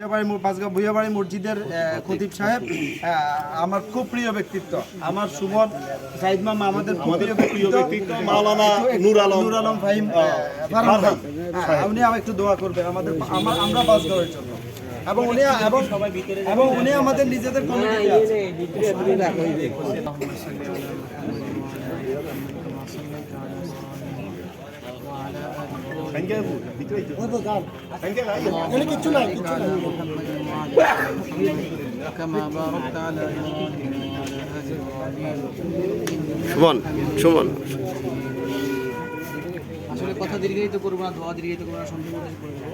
পাঁচগাঁও ভুইয়াবাড়ি মসজিদের খতিব সাহেব আমার খুব প্রিয় ব্যক্তিত্ব আমার সুমন সাইদ মামা আমাদের প্রিয় ব্যক্তিত্ব মাওলানা নূর আলম নূর আলম ফাহিম ফারহান হ্যাঁ, উনি আমার একটু দোয়া করবেন আমাদের আমরা পাঁচগাঁওয়ের জন্য এবং উনি এবং এবং উনি আমাদের নিজেদের কমিটিতে আছে সুমন সুমন আসলে কথা দীর্ঘায়িত করব না দোয়া দীর্ঘায়িত করব না সন্ধি মধ্যে করে দেবো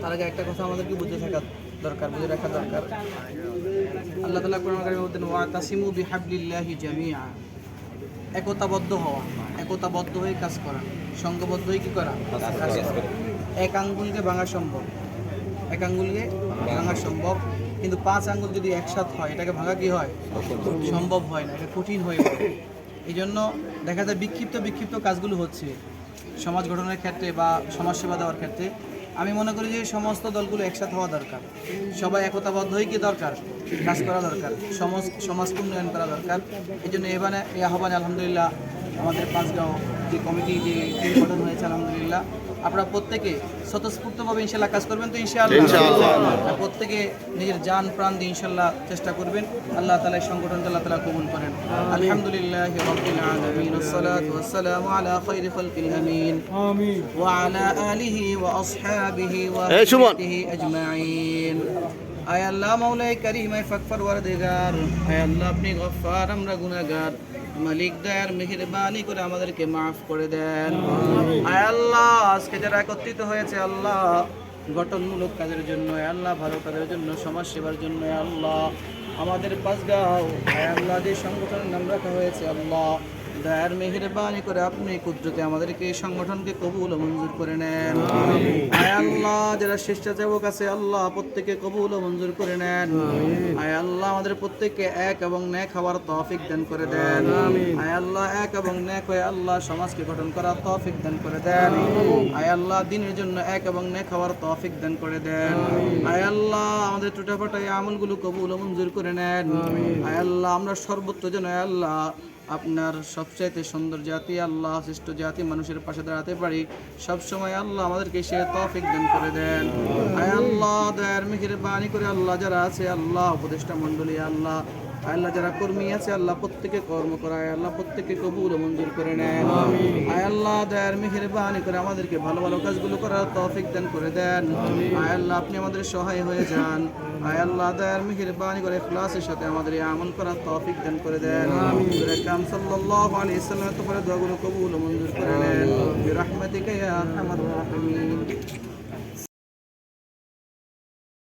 তার আগে একটা কথা আমাদেরকে বুঝে থাকা দরকার বুঝে রাখা দরকার। আল্লাহ তালা কোরআন কারিমের মধ্যে ওয়া তাসিমু বিহাবলিল্লাহি জামিআ। একতাবদ্ধ হওয়া একতাবদ্ধ হয়ে কাজ করা সংঘবদ্ধ হয়ে কি করা? এক আঙ্গুলকে ভাঙা সম্ভব। এক আঙ্গুলকে ভাঙা সম্ভব। কিন্তু পাঁচ আঙ্গুল যদি একসাথ হয় এটাকে ভাঙা কি হয়? সম্ভব হয় না এটা কঠিন হয়ে পড়ে। এই জন্য দেখা যায় বিক্ষিপ্ত বিক্ষিপ্ত কাজগুলো হচ্ছে। সমাজ গঠনের ক্ষেত্রে বা সমাজসেবা দেওয়ার ক্ষেত্রে আমি মনে করি যে সমস্ত দলগুলো একসাথে হওয়া দরকার। সবাই একতাবদ্ধ হয়ে কি দরকার? কাজ করা দরকার। সমাজ সমাজকে উন্নয়ন করা দরকার। এই জন্য এবারে এই আহ্বানে আলহামদুলিল্লাহ আমাদের পাঁচগাঁও যে কমিটি যে টিম গঠন হয়েছে আলহামদুলিল্লাহ আপনারা প্রত্যেকে স্বতঃস্ফূর্তভাবে ইনশাল্লাহ কাজ করবেন তো ইনশাআল্লাহ ইনশাআল্লাহ। আর প্রত্যেকে নিজের জান প্রাণ দিয়ে ইনশাল্লাহ চেষ্টা করবেন আল্লাহ তালা এই সংগঠনকে আল্লাহ তালা কবুল করেন আলহামদুলিল্লাহ রব্বিল আলামিন والصلاة والسلام على خير خلق الأمين آمين وعلى آله وأصحابه এই সুমন। وصحبه أجمعين আয় আল্লাহ মাওলাই কারিম, আয় ফাকফার ওয়ারদেগার আয় আল্লাহ আপনি গফফার, আমরা গুনাহগার। মালিক দয়ার মেহেরবানি করে আমাদেরকে মাফ করে দেন। আয় আল্লাহ, আজকে যারা একত্রিত হয়েছে, আল্লাহ গঠনমূলক কাজের জন্য আল্লাহ ভালো কাজের জন্য, সমাজ সেবার জন্য আল্লাহ আমাদের পাঁচগাঁও আল্লাহ যে সংগঠনের নাম রাখা হয়েছে, আল্লাহ দয়ার মেহেরবানি করে আপনি কুদরতে আমাদেরকে এই সংগঠনকে কবুল ও মঞ্জুর করে নেন। আয় আল্লাহ যারা স্বেচ্ছাসেবক আছে আল্লাহ প্রত্যেকে কবুল ও মঞ্জুর করে নেন। আয় আল্লাহ আমাদের প্রত্যেককে এক এবং ন্যাক হওয়ার তৌফিক দান করে দেন। আয় আল্লাহ এক এবং ন্যাক হয়ে আল্লাহ সমাজকে গঠন করার তৌফিক দান করে দেন। আয় আল্লাহ দিনের জন্য এক এবং ন্যাক হওয়ার তৌফিক দান করে দেন। আয় আল্লাহ আমাদের টুটাফাটা এই আমলগুলো কবুল ও মঞ্জুর করে নেন। আয় আল্লাহ আমরা সর্বত্র যেন আল্লাহ আপনার সবচাইতে সুন্দর জাতি, আল্লাহ শ্রেষ্ঠ জাতি, মানুষের পাশে দাঁড়াতে পারি সব সময় আল্লাহ আমাদেরকে সে তফিক দান করে দেন। আয় আল্লাহ, দয়ার মেঘের বাণী করে আল্লাহ যারা আছে, আল্লাহ, উপদেষ্টা মণ্ডলী, আল্লাহ আল্লাহ যারা কর্মী আছে আল্লাহ প্রত্যেকে কর্ম করায় আল্লাহ প্রত্যেকে কবুল মঞ্জুর করে নেন আয় আল্লাহ দয়ার মেঘের বাণী করে আমাদেরকে ভালো ভালো কাজগুলো করার তৌফিক দান করে দেন। আয় আল্লাহ আপনি আমাদের সহায় হয়ে যান। আয় আল্লাহ দয়ার মেঘের বাণী করে ইখলাসের সাথে আমাদের আমল করার তৌফিক দান করে দেন। কাম সাল্লাল্লাহু আলাইহি সাল্লাম তো করে দোয়াগুলো কবুল মঞ্জুর করে নেন। বিরহমাতিকা ইয়া আরহামার রাহিমিন।